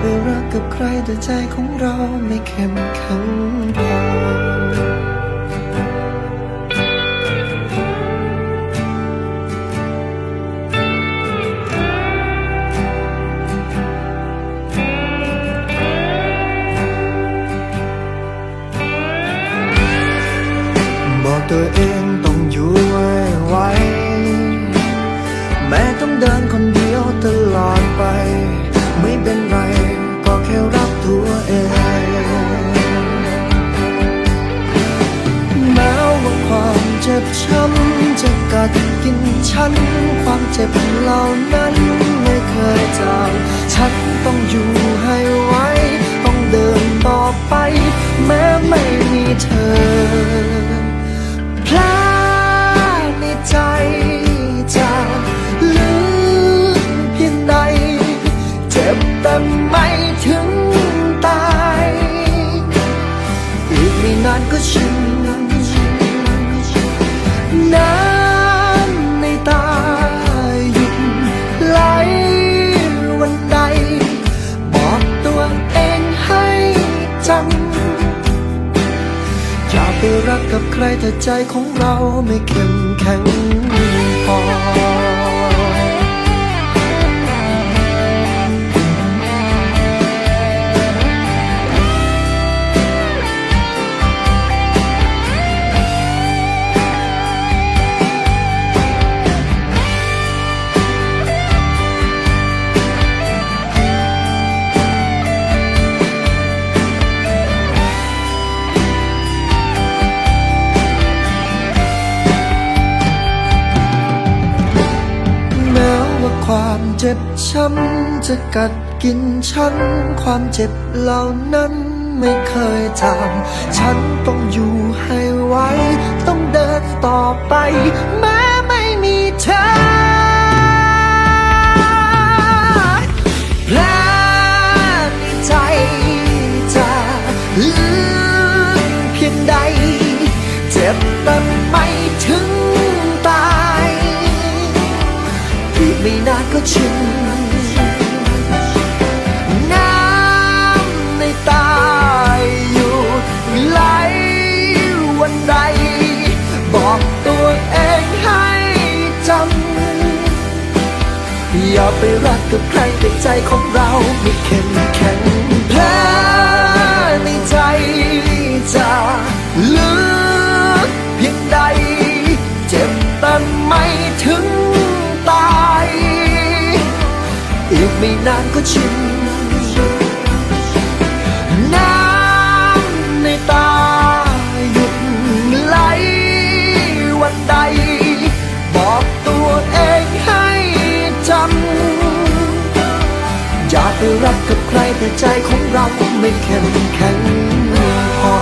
ไปรักกับใครแต่ใจของเราไม่เข้มแข็งพอตัวเองัวเองแม้ว่าความเจ็บช้ำจะกัดกินฉัน ความเจ็บเหล่านั้นไม่เคยจางฉันต้องอยู่ให้ไวต้องเดินต่อไป แม้ไม่มีเธอแผลในใจจะลึกเพียงใดเจ็บแต่ อย่าไปรักกับใครแต่ใจของเราไม่เข้มแข็งพอ ความเจ็บช้ำจะกัดกินฉัน ความเจ็บเหล่านั้นไม่เคยจางฉันต้องอยู่ให้ไหวต้องเดินต่อไป แม้ไม่มีเธอแผลในใจจะลึกเพียงใด เจ็บแต่ไม่ถึง อีกไม่นานก็ชินน้ำในตาหยุดไหลวันใด บอกตัวเองให้จำอย่าไปรักกับใครแต่ใจของเราไม่เข้มแข็ง อีกไม่นานก็ชิน น้ำในตาหยุดไหลวันใด บอกตัวเองให้จำอย่าไปรักกับใครแต่ใจของเราไม่เข้มแข็งพอ